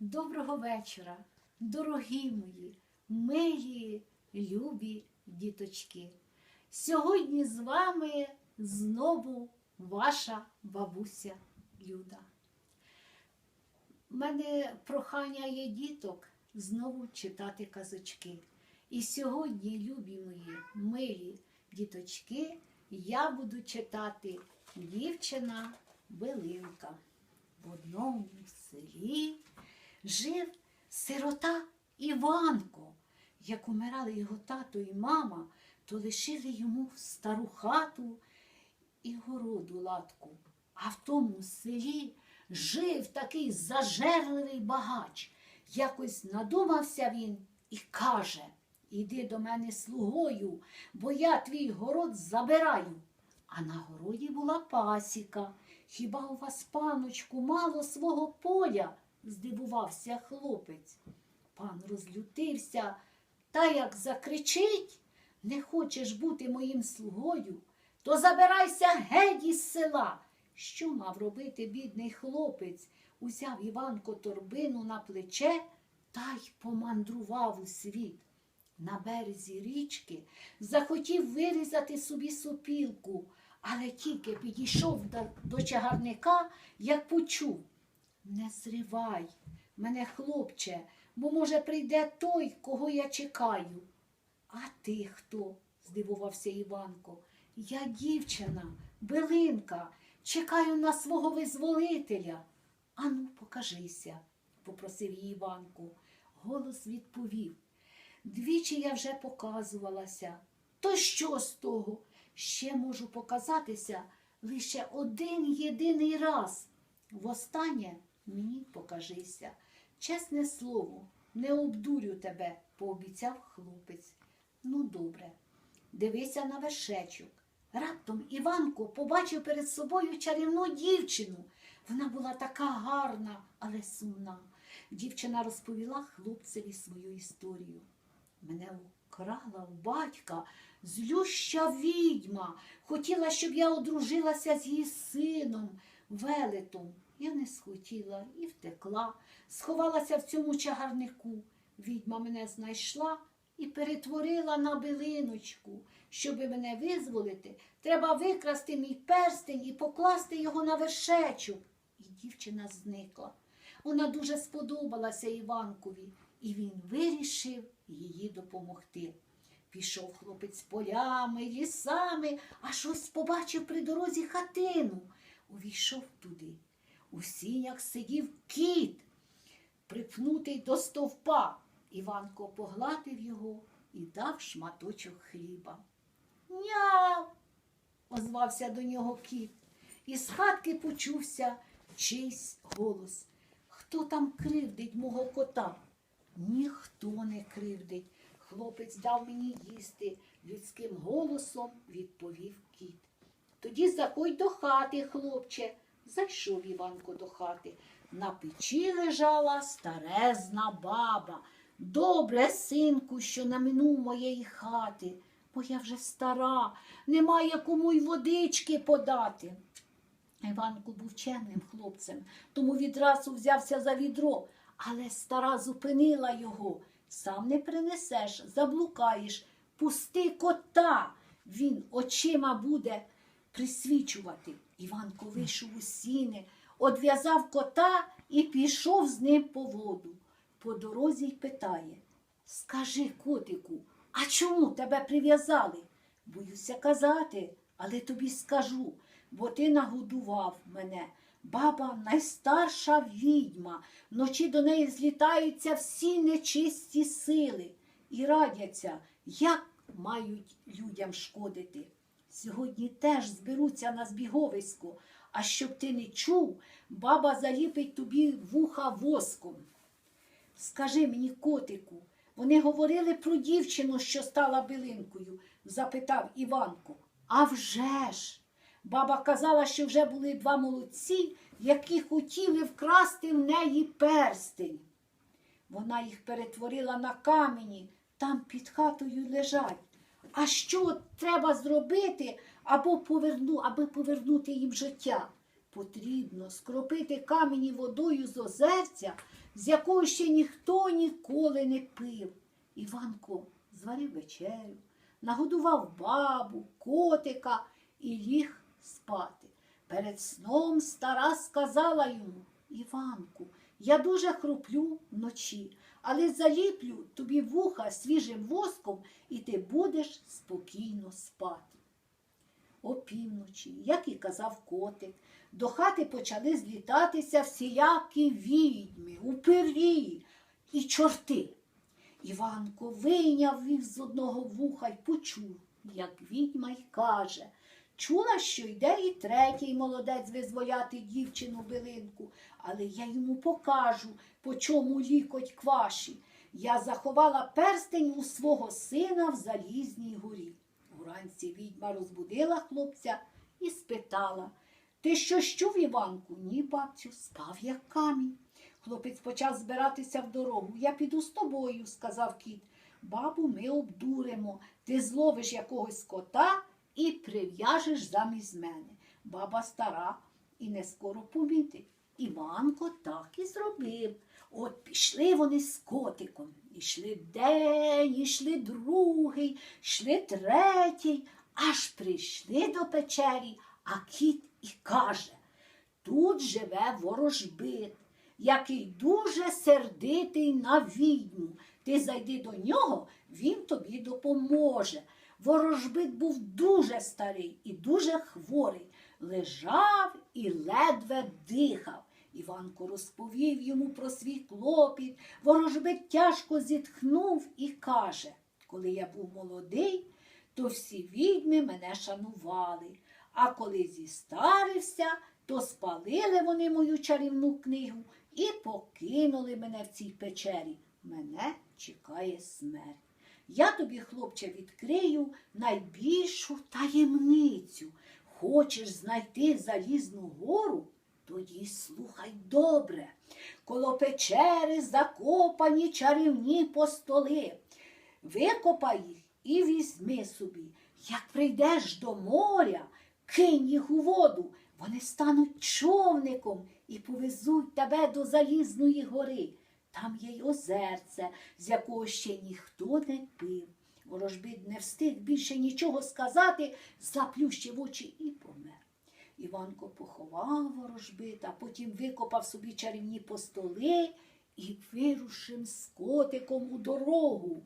Доброго вечора, дорогі мої, милі, любі діточки. Сьогодні з вами знову ваша бабуся Люда. У мене прохання є діток знову читати казочки. І сьогодні, любі мої, милі діточки, я буду читати дівчина Белинка. В одному селі жив сирота Іванко. Як умирали його тато і мама, то лишили йому стару хату і городу латку. А в тому селі жив такий зажерливий багач. Якось надумався він і каже: Іди до мене слугою, бо я твій город забираю. А на городі була пасіка. Хіба у вас, паночку, мало свого поля? Здивувався хлопець. Пан розлютився та як закричить, не хочеш бути моїм слугою, то забирайся геть із села. Що мав робити бідний хлопець? Узяв Іванко торбину на плече та й помандрував у світ. На березі річки захотів вирізати собі сопілку, але тільки підійшов до, чагарника, як почув. Не зривай мене, хлопче, бо, може, прийде той, кого я чекаю. А ти хто? здивувався Іванко. Я дівчина, билинка, чекаю на свого визволителя. Ану, покажися, попросив її Іванко. Голос відповів. Двічі я вже показувалася. То що з того? Ще можу показатися лише один єдиний раз. Востаннє мені покажися. Чесне слово, не обдурю тебе, пообіцяв хлопець. Ну, добре, дивися на вершечок. Раптом Іванко побачив перед собою чарівну дівчину. Вона була така гарна, але сумна. Дівчина розповіла хлопцеві свою історію. Мене украла у батька злюща відьма. Хотіла, щоб я одружилася з її сином, велетом. Я не схотіла і втекла, сховалася в цьому чагарнику. Відьма мене знайшла і перетворила на билиночку. Щоби мене визволити, треба викрасти мій перстень і покласти його на вершечок. І дівчина зникла. Вона дуже сподобалася Іванкові, і він вирішив її допомогти. Пішов хлопець полями, лісами, аж ось побачив при дорозі хатину. Увійшов туди. У сінях сидів кіт, припнутий до стовпа. Іванко погладив його і дав шматочок хліба. Няв. озвався до нього кіт. Із хатки почувся чийсь голос. Хто там кривдить мого кота? Ніхто не кривдить. Хлопець дав мені їсти, людським голосом відповів кіт. Тоді заходь до хати, хлопче. Зайшов Іванко до хати. На печі лежала старезна баба. Добре, синку, що наминув моєї хати, бо я вже стара, немає кому й водички подати. Іванко був чемним хлопцем, тому відразу взявся за відро, але стара зупинила його. Сам не принесеш, заблукаєш, пусти кота. Він очима буде присвічувати. Іванко вийшов у сіни, одв'язав кота і пішов з ним по воду. По дорозі й питає Скажи, котику, а чому тебе прив'язали? Боюся казати, але тобі скажу, бо ти нагодував мене. Баба найстарша відьма. Вночі до неї злітаються всі нечисті сили і радяться, як мають людям шкодити. Сьогодні теж зберуться на збіговисько, а щоб ти не чув, баба заліпить тобі вуха воском. Скажи мені, котику, вони говорили про дівчину, що стала билинкою, запитав Іванко. А вже ж! Баба казала, що вже були два молодці, які хотіли вкрасти в неї перстень. Вона їх перетворила на камені, там під хатою лежать. А що треба зробити, або поверну, аби повернути їм життя? Потрібно скропити камені водою з озерця, з якого ще ніхто ніколи не пив. Іванко зварив вечерю, нагодував бабу, котика і ліг спати. Перед сном стара сказала йому Іванку, я дуже хруплю вночі, але заліплю тобі вуха свіжим воском, і ти будеш спокійно спати. Опівночі, як і казав котик, до хати почали злітатися всілякі відьми, упирі і чорти. Іванко вийняв їх з одного вуха й почув, як відьма й каже. Чула, що йде і третій молодець визволяти дівчину билинку, але я йому покажу, по чому лікоть кваші. Я заховала перстень у свого сина в залізній горі. Уранці відьма розбудила хлопця і спитала Ти що чув, Іванку? Ні, бабцю, спав як камінь. Хлопець почав збиратися в дорогу. Я піду з тобою, сказав кіт. Бабу, ми обдуримо. Ти зловиш якогось кота і прив'яжеш замість мене. Баба стара і не скоро помітить. Іванко так і зробив. От пішли вони з котиком. Ішли день, ішли другий, йшли третій, аж прийшли до печері, а кіт і каже тут живе ворожбит, який дуже сердитий на відьму. Ти зайди до нього, він тобі допоможе. Ворожбит був дуже старий і дуже хворий, лежав і ледве дихав. Іванко розповів йому про свій клопіт. Ворожбит тяжко зітхнув і каже, коли я був молодий, то всі відьми мене шанували, а коли зістарився, то спалили вони мою чарівну книгу і покинули мене в цій печері. Мене чекає смерть. Я тобі, хлопче, відкрию найбільшу таємницю. Хочеш знайти залізну гору? Тоді слухай добре. Коло печери закопані чарівні постоли. Викопай їх і візьми собі. Як прийдеш до моря, кинь їх у воду, вони стануть човником і повезуть тебе до Залізної гори. Там є й озерце, з якого ще ніхто не пив. Ворожбит не встиг більше нічого сказати, заплющив очі і помер. Іванко поховав ворожбита, потім викопав собі чарівні постоли і вирушив з котиком у дорогу.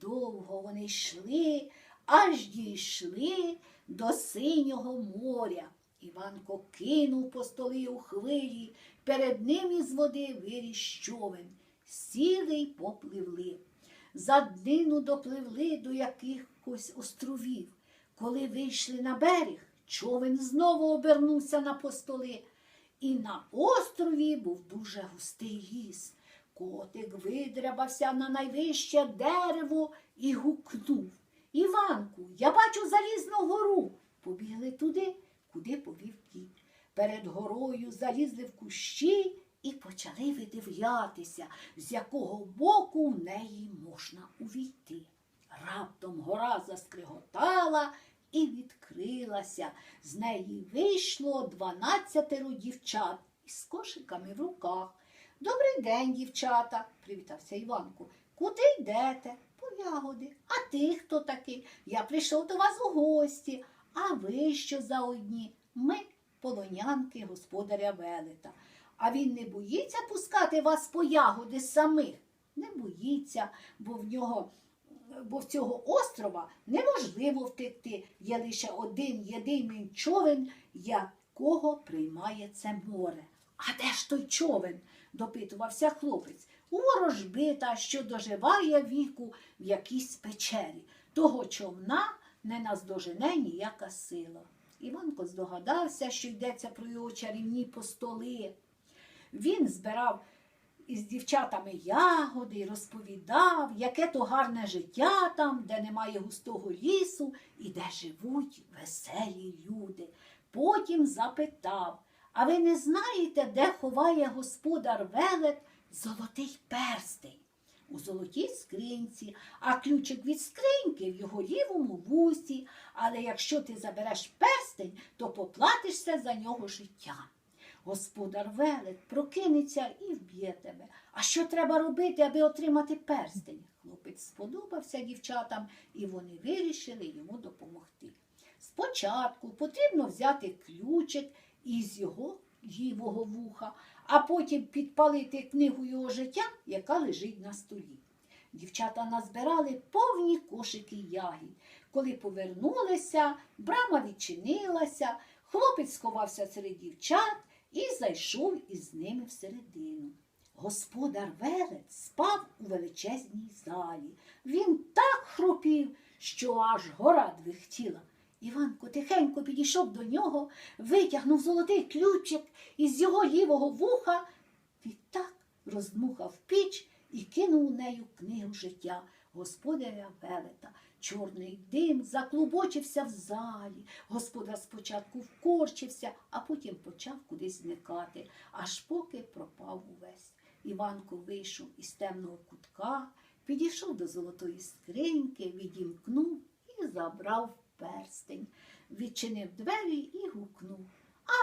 Довго вони йшли, аж дійшли до синього моря. Іванко кинув постоли у хвилі, перед ним із води виріс човен. Сіли й попливли. За днину допливли до якихось островів. Коли вийшли на берег, човен знову обернувся на постоли. І на острові був дуже густий ліс. Котик видрябався на найвище дерево і гукнув. Іванку, я бачу залізну гору. Побігли туди, куди повів кіт. Перед горою залізли в кущі і почали видивлятися, з якого боку в неї можна увійти. Раптом гора заскриготала і відкрилася. З неї вийшло дванадцятеро дівчат із кошиками в руках. Добрий день, дівчата, привітався Іванко. Куди йдете? По ягоди. А ти хто такий? Я прийшов до вас у гості. А ви що за одні? Ми полонянки господаря Велета. А він не боїться пускати вас по ягоди самих? Не боїться, бо в нього, бо в цього острова неможливо втекти. Є лише один єдиний човен, якого приймає це море. А де ж той човен? допитувався хлопець. У ворожбита, що доживає віку в якійсь печері. Того човна не наздожене ніяка сила. Іванко здогадався, що йдеться про його чарівні постоли. Він збирав із дівчатами ягоди і розповідав, яке то гарне життя там, де немає густого лісу і де живуть веселі люди. Потім запитав, а ви не знаєте, де ховає господар велет золотий перстень? У золотій скринці, а ключик від скриньки в його лівому вусі. Але якщо ти забереш перстень, то поплатишся за нього життя. Господар велет прокинеться і вб'є тебе. А що треба робити, аби отримати перстень? Хлопець сподобався дівчатам, і вони вирішили йому допомогти. Спочатку потрібно взяти ключик із його лівого вуха, а потім підпалити книгу його життя, яка лежить на столі. Дівчата назбирали повні кошики ягід. Коли повернулися, брама відчинилася, хлопець сховався серед дівчат і зайшов із ними всередину. Господар велет спав у величезній залі. Він так хропів, що аж гора двихтіла. Іванко тихенько підійшов до нього, витягнув золотий ключик із його лівого вуха, відтак роздмухав піч і кинув у нею книгу життя господаря велета. Чорний дим заклубочився в залі. Господар спочатку вкорчився, а потім почав кудись зникати, аж поки пропав увесь. Іванко вийшов із темного кутка, підійшов до золотої скриньки, відімкнув і забрав перстень, відчинив двері і гукнув.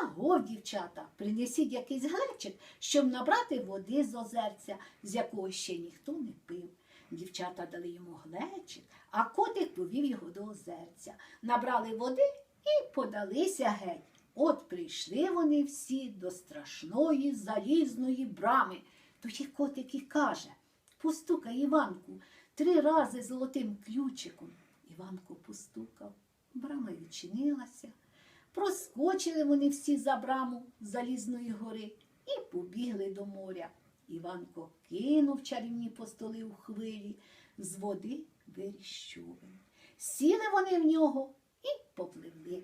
Аго, дівчата, принесіть якийсь глечик, щоб набрати води з озерця, з якого ще ніхто не пив. Дівчата дали йому глечик, а котик повів його до озерця. Набрали води і подалися геть. От прийшли вони всі до страшної залізної брами. Тоді котик і каже Постукай Іванку три рази золотим ключиком. Іванко постукав, брама відчинилася. Проскочили вони всі за браму залізної гори і побігли до моря. Іванко кинув чарівні постоли у хвилі, з води виріс. Сіли вони в нього і попливли.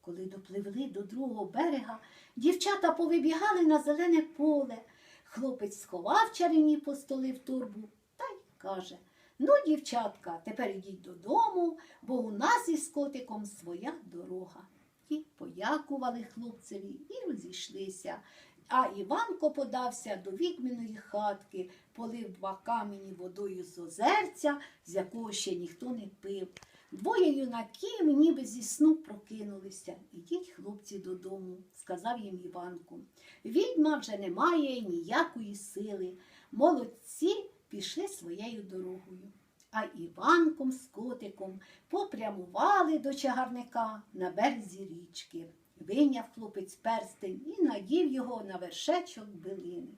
Коли допливли до другого берега, дівчата повибігали на зелене поле. Хлопець сховав чарівні постоли в турбу та й каже Ну, дівчатка, тепер ідіть додому, бо у нас із котиком своя дорога. І подякували хлопцеві і розійшлися. А Іванко подався до відьминої хатки, полив два камені водою з озерця, з якого ще ніхто не пив. Двоє юнаків ніби зі сну прокинулися. Ідіть, хлопці, додому, сказав їм Іванко. Відьма вже не має ніякої сили. Молодці пішли своєю дорогою. А Іванком з котиком попрямували до чагарника на березі річки. Виняв хлопець перстень і надів його на вершечок билини.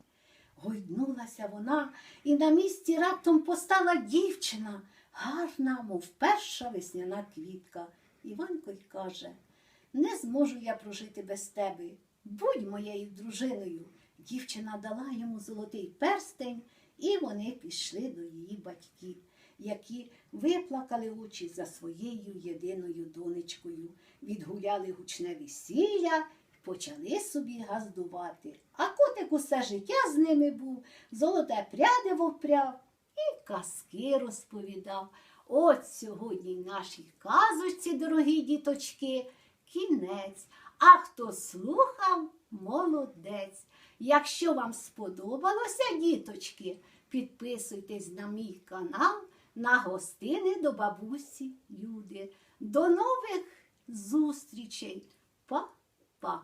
Гойднулася вона, і на місці раптом постала дівчина, гарна, мов перша весняна квітка. Іванко й каже не зможу я прожити без тебе. Будь моєю дружиною. Дівчина дала йому золотий перстень, і вони пішли до її батьків, які виплакали очі за своєю єдиною донечкою, відгуляли гучне весілля, почали собі газдувати. А котик усе життя з ними був, золоте пряде вовпряв і казки розповідав. От сьогодні нашій казочці, дорогі діточки, кінець. А хто слухав, молодець. Якщо вам сподобалося, діточки, підписуйтесь на мій канал на гостини до бабусі Люди. До нових зустрічей. Па-па!